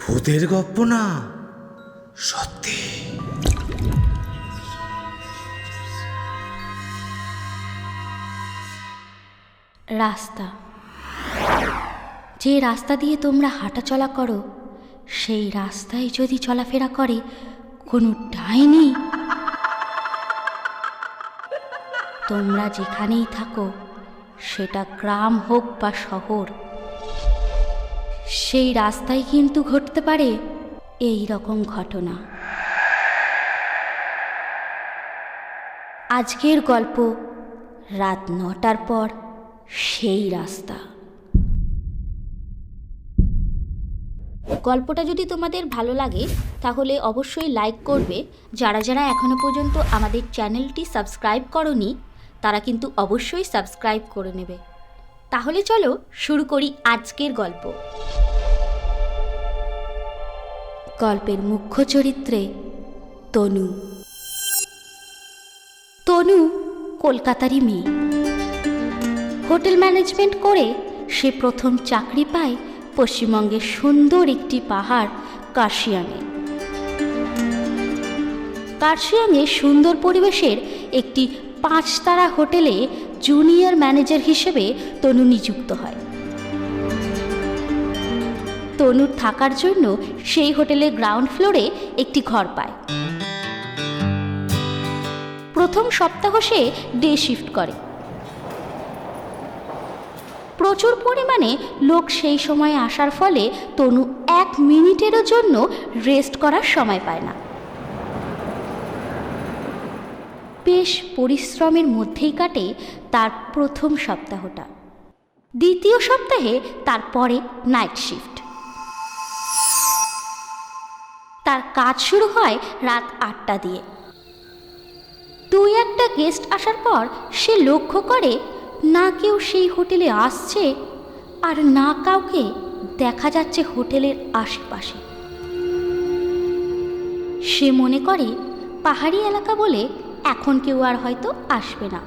ভূতের গপ্প না? সত্যি। রাস্তা। যে রাস্তা দিয়ে তোমরা হাঁটাচলা করো, সেই রাস্তায় যদি চলাফেরা করে, কোনো ডাইনি তোমরা যেখানেই থাকো সেটা গ্রাম হোক বা শহর, সেই রাস্তায় কিন্তু ঘটতে পারে এই রকম ঘটনা। আজকের গল্প রাত নটার পর সেই রাস্তা। গল্পটা যদি তোমাদের ভালো লাগে, তাহলে অবশ্যই লাইক করবে। যারা যারা এখনও পর্যন্ত আমাদের চ্যানেলটি সাবস্ক্রাইব করনি তারা কিন্তু অবশ্যই সাবস্ক্রাইব করে নেবে। তাহলে চলো শুরু করি আজকের গল্প। গল্পের মুখ্য চরিত্রে তনু। তনু কলকাতারই মেয়ে। হোটেল ম্যানেজমেন্ট করে সে প্রথম চাকরি পায় পশ্চিমবঙ্গের সুন্দর একটি পাহাড় কার্শিয়াংয়ে। কার্শিয়াংয়ে সুন্দর পরিবেশের একটি পাঁচতারা হোটেলে জুনিয়র ম্যানেজার হিসেবে তনু নিযুক্ত হয়। তনুর থাকার জন্য সেই হোটেলের গ্রাউন্ড ফ্লোরে একটি ঘর পায়। প্রথম সপ্তাহ সে ডে শিফট করে। প্রচুর পরিমাণে লোক সেই সময় আসার ফলে তনু এক মিনিটেরও জন্য রেস্ট করার সময় পায় না। বেশ পরিশ্রমের মধ্যেই কাটে তার প্রথম সপ্তাহটা। দ্বিতীয় সপ্তাহে তারপরে নাইট শিফট তার কাজ শুরু হয় রাত আটটা দিয়ে। দুই একটা গেস্ট আসার পর সে লক্ষ্য করে, না কেউ সেই হোটেলে আসছে আর না কাউকে দেখা যাচ্ছে হোটেলের আশেপাশে। সে মনে করে, পাহাড়ি এলাকা বলে এখন কেউ আর হয়তো আসবে না।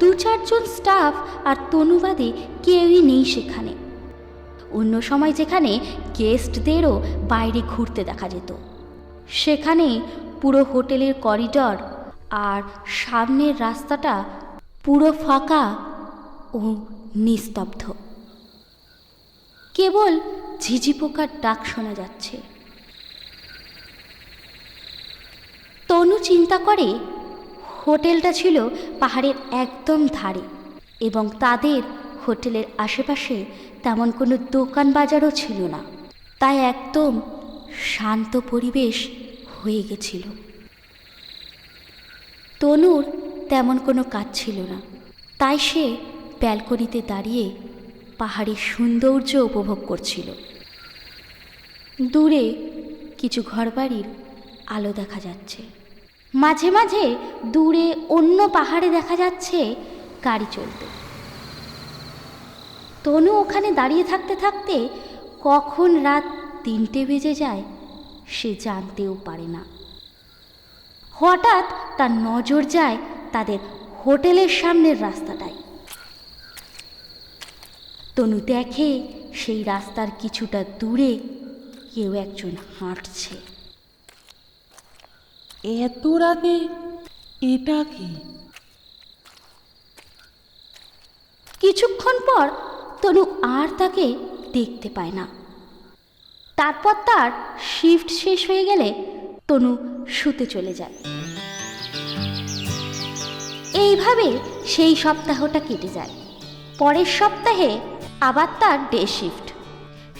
দু চারজন স্টাফ আর তনুবাদে কেউই নেই সেখানে। অন্য সময় যেখানে গেস্টদেরও বাইরে ঘুরতে দেখা যেত। সেখানে পুরো হোটেলের করিডর আর সামনের রাস্তাটা পুরো ফাঁকা ও নিস্তব্ধ। কেবল ঝিঝি পোকার ডাক শোনা যাচ্ছে। তনু চিন্তা করে, হোটেলটা ছিল পাহাড়ের একদম ধারে এবং তাদের হোটেলের আশেপাশে তেমন কোনো দোকান বাজারও ছিল না। তাই একদম শান্ত পরিবেশ হয়ে গেছিল। তনুর তেমন কোনো কাজ ছিল না। তাই সে ব্যালকনিতে দাঁড়িয়ে পাহাড়ের সৌন্দর্য উপভোগ করছিল। দূরে কিছু ঘরবাড়ির আলো দেখা যাচ্ছে। মাঝে মাঝে দূরে অন্য পাহাড়ে দেখা যাচ্ছে গাড়ি চলতে। তনু ওখানে দাঁড়িয়ে থাকতে থাকতে কখন রাত তিনটে বেজে যায় সে জানতেও পারে না। হঠাৎ তার নজর যায় তাদের হোটেলের সামনের রাস্তাটায়। তনু দেখে সেই রাস্তার কিছুটা দূরে কেউ একজন হাঁটছে। এত রাতে এটা কি? কিছুক্ষণ পর তনু আর তাকে দেখতে পায় না। তারপর তার শিফট শেষ হয়ে গেলে তনু শুতে চলে যায়। এইভাবে সেই সপ্তাহটা কেটে যায়। পরের সপ্তাহে আবার তার ডে শিফট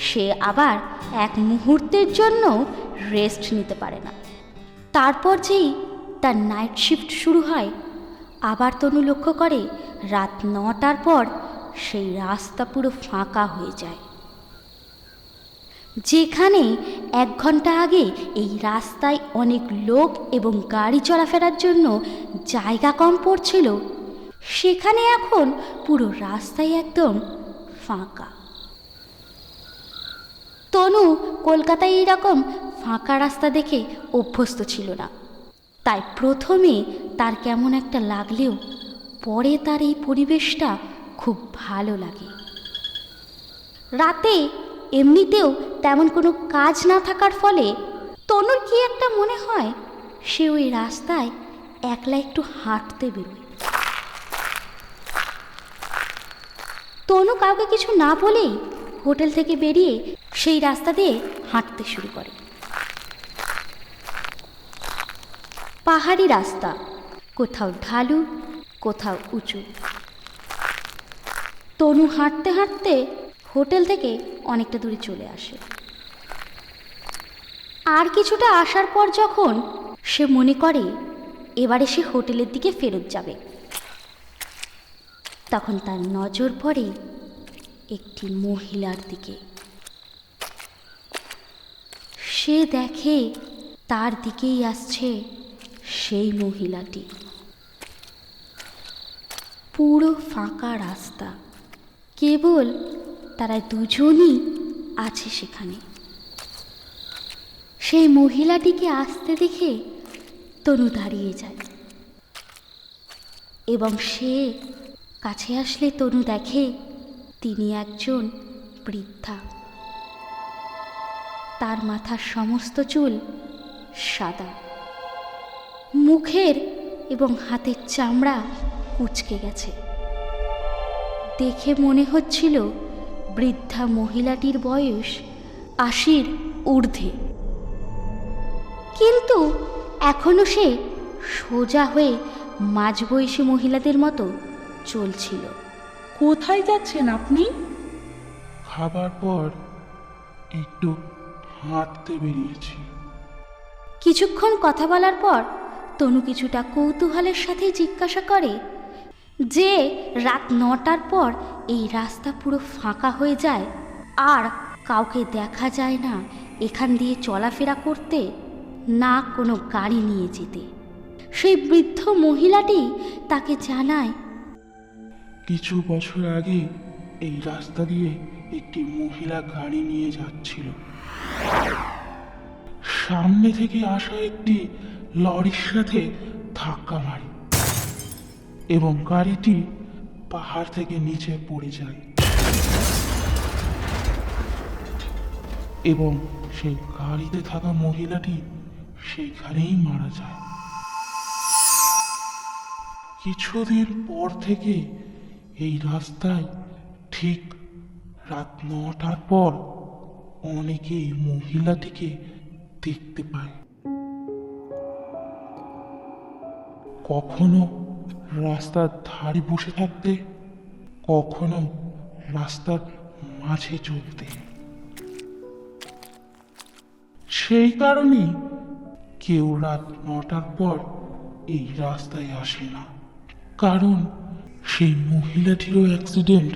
সে আবার এক মুহূর্তের জন্য রেস্ট নিতে পারে না। তারপর যেই তার নাইট শিফট শুরু হয়, আবার তনু লক্ষ্য করে রাত নটার পর সেই রাস্তা পুরো ফাঁকা হয়ে যায়। যেখানে এক ঘণ্টা আগে এই রাস্তায় অনেক লোক এবং গাড়ি চলাফেরার জন্য জায়গা কম পড়ছিল, সেখানে এখন পুরো রাস্তাই একদম ফাঁকা। তনু কলকাতায় এইরকম ফাঁকা রাস্তা দেখে অভ্যস্ত ছিল না। তাই প্রথমে তার কেমন একটা লাগলেও পরে তার এই পরিবেশটা খুব ভালো লাগে। রাতে এমনিতেও তেমন কোনো কাজ না থাকার ফলে তনুর কি একটা মনে হয়, সে ওই রাস্তায় একলা একটু হাঁটতে বেরোয়। তনু কাউকে কিছু না বলেই হোটেল থেকে বেরিয়ে সেই রাস্তা দিয়ে হাঁটতে শুরু করে। পাহাড়ি রাস্তা। কোথাও ঢালু, কোথাও উঁচু। তনু হাঁটতে হাঁটতে হোটেল থেকে অনেকটা দূরে চলে আসে। আর কিছুটা আসার পর যখন সে মনে করে, এবারে সে হোটেলের দিকে ফেরত যাবে। তখন তার নজর পড়ে একটি মহিলার দিকে। সে দেখে তার দিকেই আসছে সেই মহিলাটি। পুরো ফাঁকা রাস্তা। কেবল তারা দুজনই আছে সেখানে। সেই মহিলাটিকে আসতে দেখে তনু দাঁড়িয়ে যায়। এবং সে কাছে আসলে তনু দেখে তিনি একজন বৃদ্ধা। তার মাথার সমস্ত চুল সাদা। মুখের এবং হাতের চামড়া কুচকে গেছে। দেখে মনে হচ্ছিল বৃদ্ধা মহিলাটির বয়স আশির ঊর্ধ্বে। কিন্তু এখনও সে সোজা হয়ে মাঝবয়সী মহিলাদের মতো চলছিল। কোথায় যাচ্ছেন আপনি? খাবার পর একটু হাঁটতে বেরিয়েছি। কিছুক্ষণ কথা বলার পর তনু কিছুটা কৌতূহলের সাথে জিজ্ঞাসা করে, যে রাত নটার পর এই রাস্তা পুরো ফাঁকা হয়ে যায়, আর কাউকে দেখা যায় না এখান দিয়ে চলাফেরা করতে, না কোনো গাড়ি নিয়ে যেতে? সেই বৃদ্ধ মহিলাটি তাকে জানায়, কিছু বছর আগে এই রাস্তা দিয়ে একটি মহিলা গাড়ি নিয়ে যাচ্ছিল। সামনে থেকে আসা একটি লরির সাথে ধাক্কা মারে এবং গাড়িটি পাহাড় থেকে নিচে পড়ে যায়। এবং সেই গাড়িতে থাকা মহিলাটি সেখানেই মারা যায়। কিছুদিন পর থেকে এই রাস্তায় ঠিক রাত নটার পর অনেকেই মহিলাটিকে দেখতে পায়। কখনো রাস্তার ধারে বসে থাকতে, কখনো রাস্তার মাঝে চলতে। সেই কারণেই কেউ রাত নটার পর এই রাস্তায় আসে না। কারণ সেই মহিলাটিরও অ্যাক্সিডেন্ট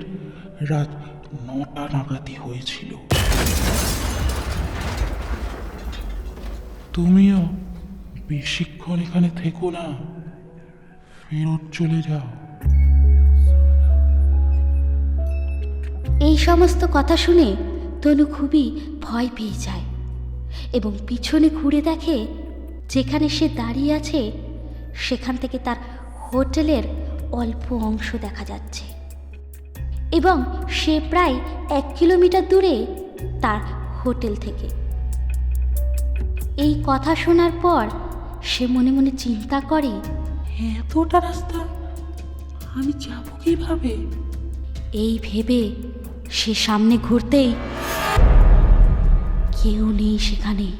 রাত নটা নাগাদই হয়েছিল। তুমিও বেশিক্ষণ এখানে থেকো না। ফেরত চলে যাও। এই সমস্ত কথা শুনে তনু খুবই ভয় পেয়ে যায় এবং পিছনে ঘুরে দেখে যেখানে সে দাঁড়িয়ে আছে, সেখান থেকে তার হোটেলের অল্প অংশ দেখা যাচ্ছে এবং সে প্রায় এক কিলোমিটার দূরে তার হোটেল থেকে। এই কথা শোনার পর সে মনে মনে চিন্তা করে এতটা রাস্তা আমি যাব কীভাবে? এই ভেবে সে সামনে ঘুরতেই কেউ নেই সেখানে।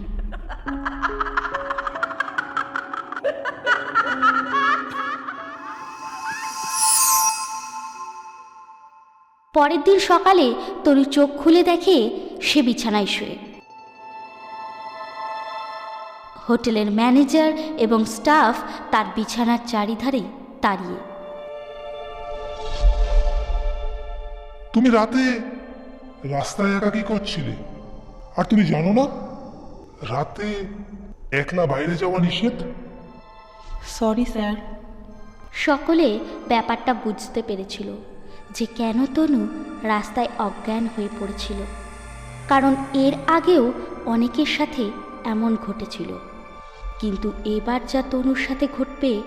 পরের দিন সকালে তরু চোখ খুলে দেখে সে বিছানায় শুয়ে। হোটেলের ম্যানেজার এবং স্টাফ তার বিছানার চারিধারে দাঁড়িয়ে। তুমি রাতে রাস্তায় একা কি করছিলে। আর তুমি জানো না রাতে একলা বাইরে যাওয়া নিষেধ? সরি স্যার সকলে ব্যাপারটা বুঝতে পেরেছিল যে কেন তনু রাস্তায় অজ্ঞান হয়ে পড়েছিল। কারণ এর আগেও অনেকের সাথে এমন ঘটেছিল। কিন্তু এবার যা তনুর সাথে ঘটবে,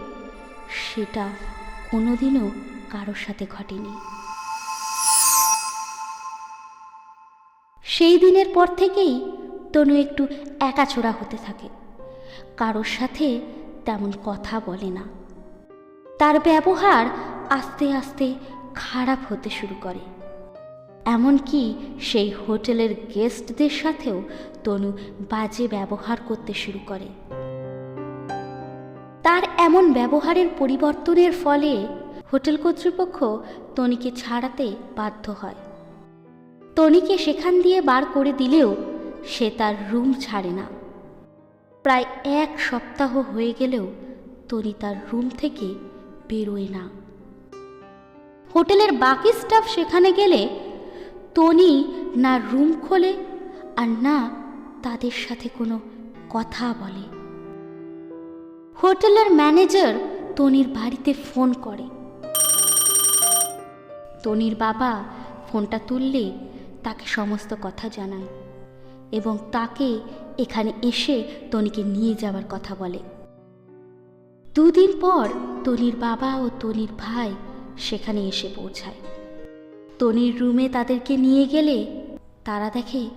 সেটা কোনোদিনও কারোর সাথে ঘটেনি। সেই দিনের পর থেকেই তনু একটু একাছোড়া হতে থাকে। কারোর সাথে তেমন কথা বলে না। তার ব্যবহার আস্তে আস্তে খারাপ হতে শুরু করে। এমনকি সেই হোটেলের গেস্টদের সাথেও তনু বাজে ব্যবহার করতে শুরু করে। এমন ব্যবহারের পরিবর্তনের ফলে হোটেল কর্তৃপক্ষ তনিকে ছাড়াতে বাধ্য হয়। তনিকে সেখান দিয়ে বার করে দিলেও সে তার রুম ছাড়ে না। প্রায় এক সপ্তাহ হয়ে গেলেও তনি তার রুম থেকে বেরোয় না। হোটেলের বাকি স্টাফ সেখানে গেলে তনি না রুম খোলে আর না তাদের সাথে কোনো কথা বলে। হোটেলের ম্যানেজার তনির বাড়িতে ফোন করে। তনির বাবা ফোনটা তুললে তাকে সমস্ত কথা জানায় এবং তাকে এখানে এসে তনিকে নিয়ে যাওয়ার কথা বলে। দুদিন পর তনির বাবা ও তনির ভাই সেখানে এসে পৌঁছায়। তনির রুমে তাদেরকে নিয়ে গেলে তারা দেখে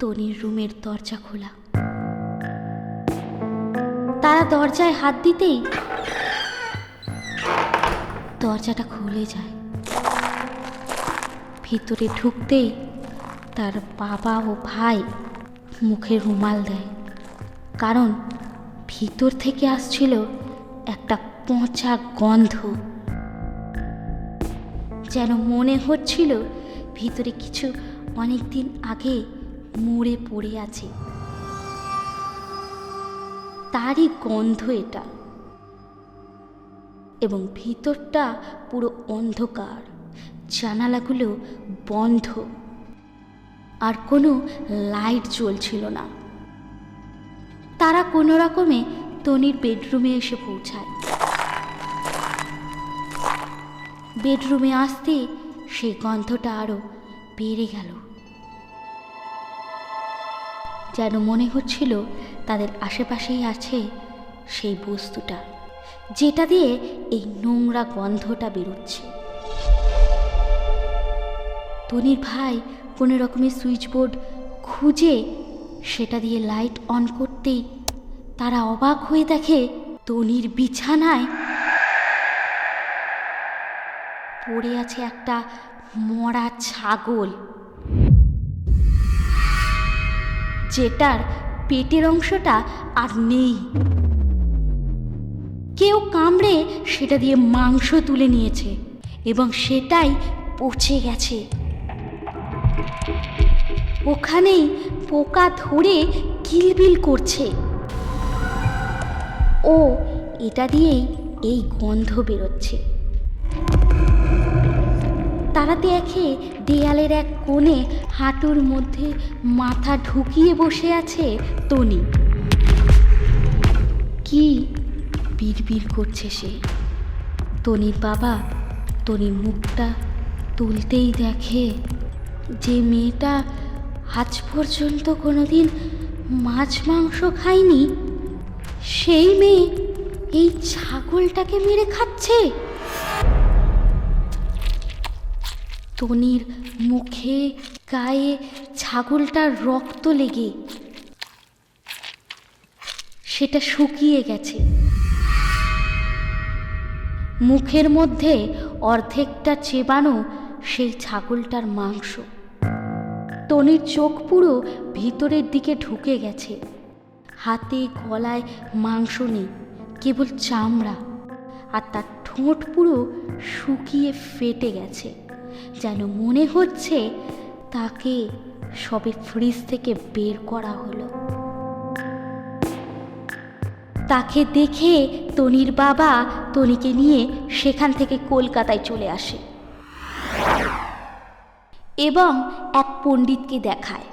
তনির রুমের দরজা খোলা। তারা দরজায় হাত দিতেই দরজাটা খুলে যায়। ভিতরে ঢুকতেই তার বাবা ও ভাই মুখে রুমাল দেয়। কারণ ভিতর থেকে আসছিল একটা পচা গন্ধ। যেন মনে হচ্ছিল ভিতরে কিছু অনেক দিন আগে মরে পড়ে আছে। তারই গন্ধ এটা। এবং ভিতরটা পুরো অন্ধকার, জানালাগুলো বন্ধ। আর কোনো লাইট জ্বলছিল না। তারা কোনো রকমে তনির বেডরুমে এসে পৌঁছায়। বেডরুমে আসতে সেই গন্ধটা আরও বেড়ে গেল। যেন মনে হচ্ছিল তাদের আশেপাশেই আছে সেই বস্তুটা, যেটা দিয়ে এই নোংরা গন্ধটা বেরোচ্ছে। তনির ভাই কোনো রকমের সুইচ বোর্ড খুঁজে সেটা দিয়ে লাইট অন করতেই তারা অবাক হয়ে দেখে তনির বিছানায় পড়ে আছে একটা মরা ছাগল। যেটার পেটের অংশটা আর নেই। কেউ কামড়ে সেটা দিয়ে মাংস তুলে নিয়েছে এবং সেটাই পচে গেছে। ওখানেই পোকা ধরে কিলবিল করছে। ও এটা দিয়েই এই গন্ধ বেরোচ্ছে। তারা দেখে দেয়ালের এক কোণে হাঁটুর মধ্যে মাথা ঢুকিয়ে বসে আছে তনি। কি বিড়বিড় করছে সে? তনির বাবা তনির মুখটা তুলতেই দেখে যে মেয়েটা আজ পর্যন্ত কোনোদিন মাছ মাংস খায়নি, সেই মেয়ে এই ছাগলটাকে মেরে খাচ্ছে। তনির মুখে, গায়ে ছাগলটার রক্ত লেগে সেটা শুকিয়ে গেছে। মুখের মধ্যে অর্ধেকটা চেবানো সেই ছাগলটার মাংস। তনির চোখ পুরো ভিতরের দিকে ঢুকে গেছে। হাতে, গলায় মাংস নেই, কেবল চামড়া। আর তার ঠোঁট পুরো শুকিয়ে ফেটে গেছে। যেন মনে হচ্ছে তাকে সবে ফ্রিজ থেকে বের করা হলো। তাকে দেখে তনির বাবা তনিকে নিয়ে সেখান থেকে কলকাতায় চলে আসে এবং এক পণ্ডিতকে দেখায়।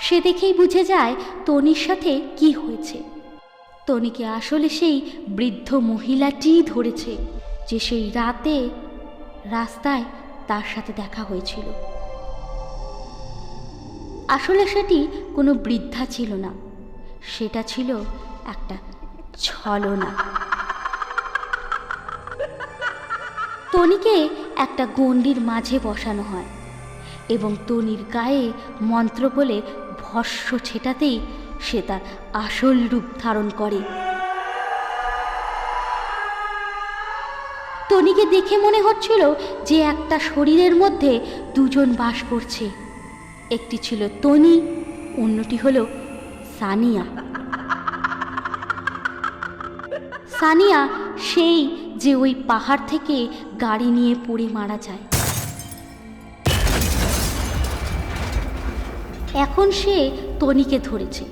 সে দেখেই বুঝে যায় তনির সাথে কি হয়েছে। তনিকে আসলে সেই বৃদ্ধ মহিলাটিই ধরেছে যে সেই রাতে রাস্তায় তার সাথে দেখা হয়েছিল। আসলে সেটি কোনো বৃদ্ধা ছিল না। সেটা ছিল একটা ছলনা। তনিকে একটা গণ্ডির মাঝে বসানো হয় এবং তনির গায়ে মন্ত্র বলে ভস্য ছেটাতেই সে তার আসল রূপ ধারণ করে। তনিকে দেখে মনে হচ্ছিল যে একটা শরীরের মধ্যে দুজন বাস করছে। একটি ছিল তনি, অন্যটি হলো সানিয়া। সানিয়া সেই যে ওই পাহাড় থেকে গাড়ি নিয়ে পড়ে মারা যায়। এখন সে তনিকে ধরেছে,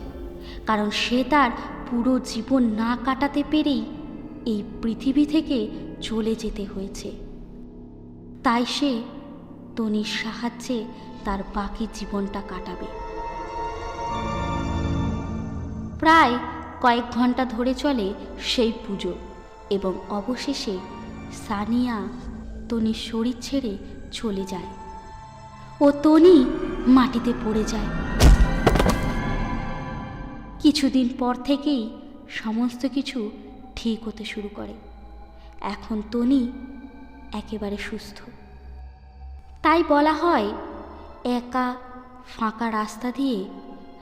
কারণ সে তার পুরো জীবন না কাটাতে পেরেই এই পৃথিবী থেকে চলে যেতে হয়েছে। তাই সে তনির সাহায্যে তার বাকি জীবনটা কাটাবে। প্রায় কয়েক ঘণ্টা ধরে চলে সেই পুজো এবং অবশেষে সানিয়া তনির শরীর ছেড়ে চলে যায় ও তনি মাটিতে পড়ে যায়। কিছুদিন পর থেকেই সমস্ত কিছু ঠিক হতে শুরু করে। এখন তনি একেবারে সুস্থ। তাই বলা হয়, একা ফাঁকা রাস্তা দিয়ে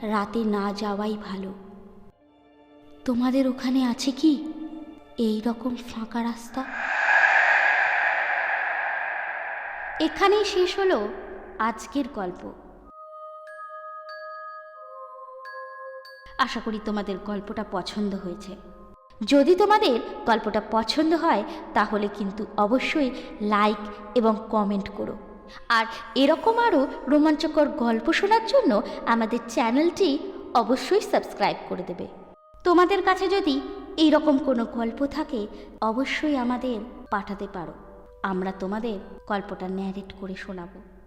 রাতে না যাওয়াই ভালো। তোমাদের ওখানে আছে কি এই রকম ফাঁকা রাস্তা? এখানেই শেষ হলো আজকের গল্প। আশা করি তোমাদের গল্পটা পছন্দ হয়েছে। যদি তোমাদের গল্পটা পছন্দ হয়, তাহলে কিন্তু অবশ্যই লাইক এবং কমেন্ট করো। আর এরকম আরও রোমাঞ্চকর গল্প শোনার জন্য আমাদের চ্যানেলটি অবশ্যই সাবস্ক্রাইব করে দেবে। তোমাদের কাছে যদি এই রকম কোনো গল্প থাকে, অবশ্যই আমাদের পাঠাতে পারো। আমরা তোমাদের গল্পটা ন্যারেট করে শোনাবো।